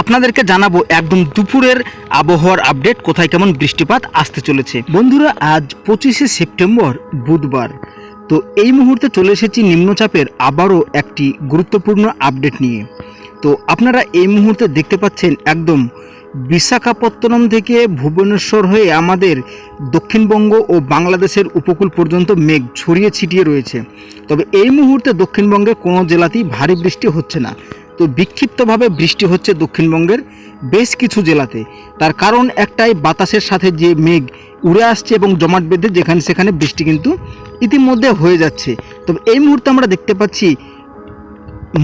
আপনাদেরকে জানাব একদম দুপুরের আবহাওয়ার আপডেট, কোথায় কেমন বৃষ্টিপাত আসতে চলেছে। বন্ধুরা, আজ পঁচিশে সেপ্টেম্বর, বুধবার। তো এই মুহূর্তে চলে এসেছি নিম্নচাপের আবারও একটি গুরুত্বপূর্ণ আপডেট নিয়ে। তো আপনারা এই মুহূর্তে দেখতে পাচ্ছেন একদম বিশাখাপত্তনম থেকে ভুবনেশ্বর হয়ে আমাদের দক্ষিণবঙ্গ ও বাংলাদেশের উপকূল পর্যন্ত মেঘ ছড়িয়ে ছিটিয়ে রয়েছে। তবে এই মুহূর্তে দক্ষিণবঙ্গে কোনো জেলাতেই ভারী বৃষ্টি হচ্ছে না। তো বিক্ষিপ্তভাবে বৃষ্টি হচ্ছে দক্ষিণবঙ্গের বেশ কিছু জেলাতে। তার কারণ একটাই, বাতাসের সাথে যে মেঘ উড়ে আসছে এবং জমাট বেঁধে যেখানে সেখানে বৃষ্টি কিন্তু ইতিমধ্যে হয়ে যাচ্ছে। তবে এই মুহূর্তে আমরা দেখতে পাচ্ছি,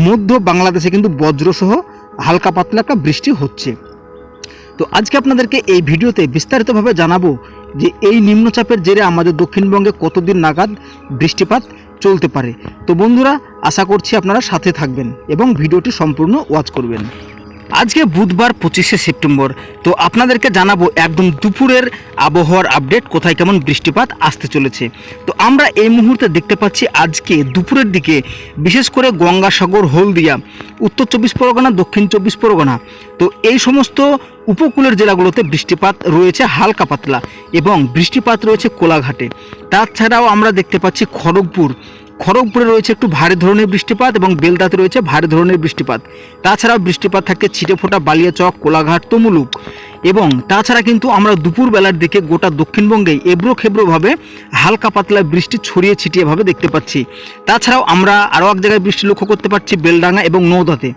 মধ্য বাংলাদেশে কিন্তু বজ্রসহ হালকা পাতলা একটা বৃষ্টি হচ্ছে। তো আজকে আপনাদেরকে এই ভিডিওতে বিস্তারিতভাবে জানাব যে এই নিম্নচাপের জেরে আমাদের দক্ষিণবঙ্গে কতদিন নাগাদ বৃষ্টিপাত চলতে পারে। তো বন্ধুরা আশা করছি আপনারা সাথে থাকবেন এবং ভিডিওটি সম্পূর্ণ ওয়াচ করবেন। আজকে বুধবার পঁচিশে সেপ্টেম্বর। তো আপনাদেরকে জানাব একদম দুপুরের আবহাওয়ার আপডেট, কোথায় কেমন বৃষ্টিপাত আসতে চলেছে। তো আমরা এই মুহূর্তে দেখতে পাচ্ছি আজকে দুপুরের দিকে, বিশেষ করে গঙ্গাসাগর, হলদিয়া, উত্তর চব্বিশ পরগনা, দক্ষিণ চব্বিশ পরগনা। তো এই সমস্ত উপকূলের জেলাগুলোতে বৃষ্টিপাত রয়েছে হালকা পাতলা এবং বৃষ্টিপাত রয়েছে কোলাঘাটে। তাছাড়াও আমরা দেখতে পাচ্ছি খড়গপুর খড়গপুরে রয়েছে একটু ভারী ধরনের বৃষ্টিপাত এবং বেলদাতে রয়েছে ভারী ধরনের বৃষ্টিপাত। তাছাড়াও বৃষ্টিপাত থাকে ছিটেফোঁটা, বালিয়াচক, কোলাঘাট, তমুলুক। এবং তাছাড়া কিন্তু আমরা দুপুরবেলার দিকে গোটা দক্ষিণবঙ্গে এবড়ো খেবড়োভাবে হালকা পাতলা বৃষ্টি ছড়িয়ে ছিটিয়েভাবে দেখতে পাচ্ছি। তাছাড়াও আমরা আরও এক জায়গায় বৃষ্টি লক্ষ্য করতে পারছি বেলডাঙ্গা এবং নৌদাতে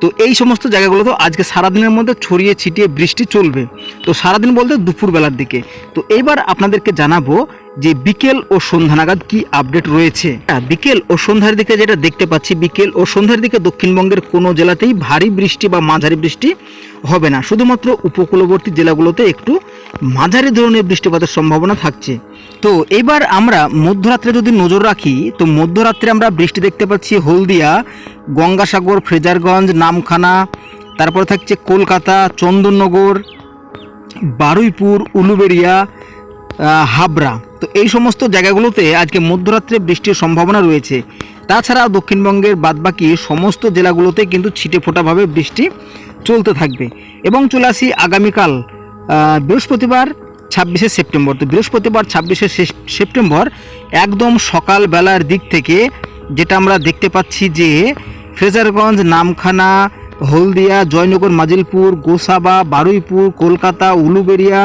তো এই সমস্ত জায়গাগুলোতে আজকে সারাদিনের মধ্যে ছড়িয়ে ছিটিয়ে বৃষ্টি চলবে। তো সারাদিন বলতে দুপুরবেলার দিকে। তো এইবার আপনাদেরকে জানাব যে বিকেল ও সন্ধ্যা নাগাদ কি আপডেট রয়েছে? বিকেল ও সন্ধ্যার দিকে যেটা দেখতে পাচ্ছি, বিকেল ও সন্ধ্যার দিকে দক্ষিণবঙ্গের কোনো জেলাতেই ভারী বৃষ্টি বা মাঝারি বৃষ্টি হবে না। শুধুমাত্র উপকূলবর্তী জেলাগুলোতে একটু মাঝারি ধরনের বৃষ্টিপাতের সম্ভাবনা থাকছে। তো এবার আমরা মধ্যরাত্রে যদি নজর রাখি, তো মধ্যরাত্রে আমরা বৃষ্টি দেখতে পাচ্ছি হলদিয়া, গঙ্গাসাগর, ফ্রেজারগঞ্জ, নামখানা, তারপরে থাকছে কলকাতা, চন্দননগর, বারুইপুর, উলুবেড়িয়া হাবড়া। তো এই সমস্ত জায়গাগুলোতে আজকে মধ্যরাত্রে বৃষ্টির সম্ভাবনা রয়েছে। তাছাড়া দক্ষিণবঙ্গের বাদবাকি সমস্ত জেলাগুলোতে কিন্তু ছিটে ফোটাভাবে বৃষ্টি চলতে থাকবে। এবং চলে আসি আগামীকাল বৃহস্পতিবার, ছাব্বিশে সেপ্টেম্বর। তো বৃহস্পতিবার, ছাব্বিশে সেপ্টেম্বর একদম সকালবেলার দিক থেকে যেটা আমরা দেখতে পাচ্ছি যে ফ্রেজারগঞ্জ, নামখানা, হলদিয়া, জয়নগর, মাজিলপুর, গোসাবা, বারুইপুর, কলকাতা, উলুবেড়িয়া,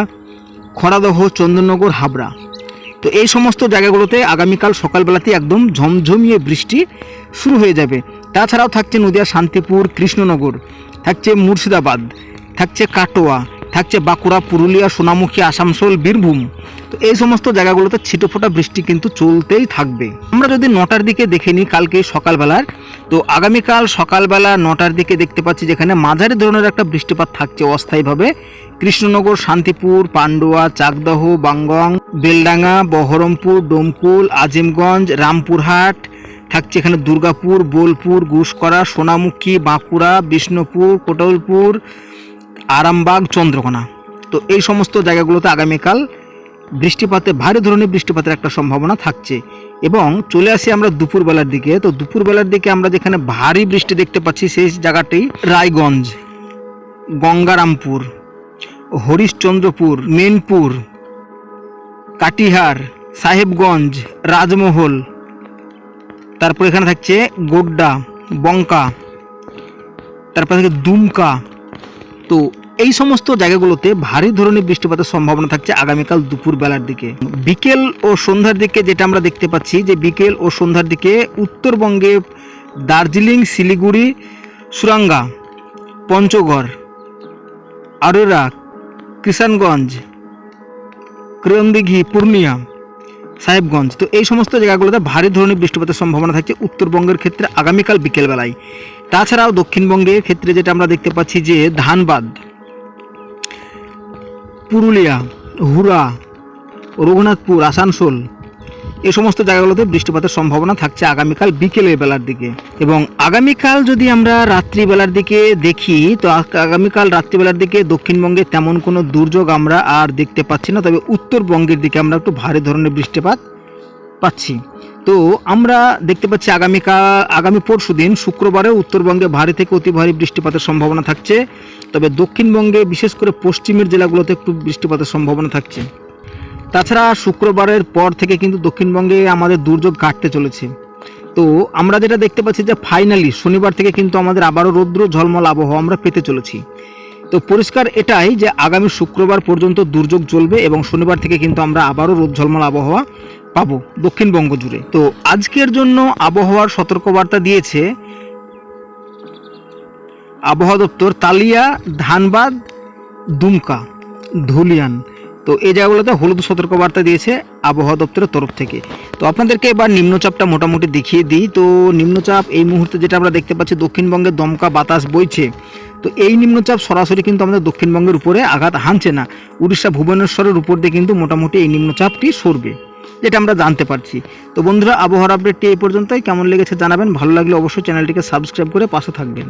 খড়াদহ, চন্দননগর, হাবড়া। তো এই সমস্ত জায়গাগুলোতে আগামীকাল সকালবেলাতে একদম ঝমঝমিয়ে বৃষ্টি শুরু হয়ে যাবে। তাছাড়াও থাকছে নদিয়া, শান্তিপুর, কৃষ্ণনগর, থাকছে মুর্শিদাবাদ, থাকছে কাটোয়া, থাকছে বাঁকুড়া, পুরুলিয়া, সোনামুখী, আসানসোল, বীরভূম। তো এই সমস্ত জায়গাগুলোতে ছিটোফোটা বৃষ্টি কিন্তু চলতেই থাকবে। আমরা যদি নটার দিকে দেখে নিই কালকে সকালবেলার, তো আগামীকাল সকালবেলা নটার দিকে দেখতে পাচ্ছি যেখানে মাঝারি ধরনের একটা বৃষ্টিপাত থাকছে অস্থায়ীভাবে। কৃষ্ণনগর, শান্তিপুর, পান্ডুয়া, চাকদহ বাঙ্গং বেলডাঙ্গা, বহরমপুর, ডোমকুল, আজিমগঞ্জ, রামপুরহাট, থাকছে এখানে দুর্গাপুর, বোলপুর গুসকরা সোনামুখী, বাঁকুড়া, বিষ্ণুপুর, কোটলপুর, আরামবাগ, চন্দ্রকোনা। তো এই সমস্ত জায়গাগুলোতে আগামীকাল বৃষ্টিপাতে, ভারী ধরনের বৃষ্টিপাতের একটা সম্ভাবনা থাকছে। এবং চলে আসি আমরা দুপুরবেলার দিকে। তো দুপুরবেলার দিকে আমরা যেখানে ভারী বৃষ্টি দেখতে পাচ্ছি, সেই জায়গাটি রায়গঞ্জ, গঙ্গারামপুর, হরিশ্চন্দ্রপুর, মেনপুর কাটিহার, সাহেবগঞ্জ, রাজমহল। তারপর এখানে থাকছে গোড্ডা, বঙ্কা। তারপর থাকে দুমকা। তো এই সমস্ত জায়গাগুলোতে ভারী ধরনের বৃষ্টিপাতের সম্ভাবনা থাকছে আগামীকাল দুপুর বেলার দিকে। বিকেল ও সন্ধ্যার দিকে যেটা আমরা দেখতে পাচ্ছি, যে বিকেল ও সন্ধ্যার দিকে উত্তরবঙ্গে দার্জিলিং, শিলিগুড়ি, সুরাঙ্গা, পঞ্চগড়, আরোরা, কিষানগঞ্জ ক্রয়ংদিঘি পূর্ণিয়া, সাহেবগঞ্জ। তো এই সমস্ত জায়গাগুলোতে ভারী ধরনের বৃষ্টিপাতের সম্ভাবনা থাকছে উত্তরবঙ্গের ক্ষেত্রে আগামীকাল বিকেলবেলায়। তাছাড়াও দক্ষিণবঙ্গের ক্ষেত্রে যেটা আমরা দেখতে পাচ্ছি যে ধানবাদ, পুরুলিয়া হুরা রঘুনাথপুর, আসানসোল এই সমস্ত জায়গাগুলোতে বৃষ্টিপাতের সম্ভাবনা থাকছে আগামীকাল বিকেলের বেলার দিকে। এবং আগামীকাল যদি আমরা রাত্রিবেলার দিকে দেখি, তো আগ- আগামীকাল রাত্রিবেলার দিকে দক্ষিণবঙ্গে তেমন কোনো দুর্যোগ আমরা আর দেখতে পাচ্ছি না, তবে উত্তরবঙ্গের দিকে আমরা একটু ভারী ধরনের বৃষ্টিপাত পাচ্ছি। তো আমরা দেখতে পাচ্ছি আগামীকাল, আগামী পরশু দিন শুক্রবারে উত্তরবঙ্গে ভারী থেকে অতি ভারী বৃষ্টিপাতের সম্ভাবনা থাকছে, তবে দক্ষিণবঙ্গে বিশেষ করে পশ্চিমের জেলাগুলোতে একটু বৃষ্টিপাতের সম্ভাবনা থাকছে। তাছাড়া শুক্রবারের পর থেকে কিন্তু দক্ষিণবঙ্গে আমাদের দুর্যোগ কাটতে চলেছে। তো আমরা যেটা দেখতে পাচ্ছি যে ফাইনালি শনিবার থেকে কিন্তু আমাদের আবারও রৌদ্র ঝলমল আবহাওয়া আমরা পেতে চলেছি। তো পরিষ্কার এটাই যে আগামী শুক্রবার পর্যন্ত দুর্যোগ চলবে এবং শনিবার থেকে কিন্তু আমরা আবারও রোদ ঝলমল আবহাওয়া পাবো দক্ষিণবঙ্গ জুড়ে। তো আজকের জন্য আবহাওয়ার সতর্কবার্তা দিয়েছে আবহাওয়া দপ্তর তালিয়া, ধানবাদ, দুমকা, ধুলিয়ান। তো এই জায়গাগুলোতে হলুদ সতর্কবার্তা দিয়েছে আবহাওয়া দপ্তরের তরফ থেকে। তো আপনাদেরকে এবার নিম্নচাপটা মোটামুটি দেখিয়ে দিই। তো নিম্নচাপ এই মুহূর্তে যেটা আমরা দেখতে পাচ্ছি, দক্ষিণবঙ্গে দমকা বাতাস বইছে। তো এই নিম্নচাপ সরাসরি কিন্তু আমাদের দক্ষিণবঙ্গের উপরে আঘাত হানছে না। উড়িষ্যা, ভুবনেশ্বরের উপর দিয়ে কিন্তু মোটামুটি এই নিম্নচাপটি সরবে, যেটা আমরা জানতে পারছি। তো বন্ধুরা, আবহাওয়ার আপডেটটি এই পর্যন্তই। কেমন লেগেছে জানাবেন। ভালো লাগলে অবশ্যই চ্যানেলটিকে সাবস্ক্রাইব করে পাশে থাকবেন।